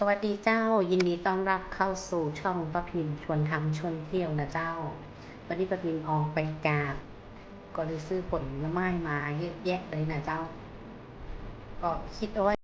สวัสดีเจ้า ยินดีต้อนรับเข้าสู่ช่องป้าพินชวนทำชวนเที่ยวนะเจ้า วันนี้ป้าพินพออกไปกาบก็เลยซื้อผลไม้มาเยอะแยะเลยนะเจ้า ก็คิดเอาไว้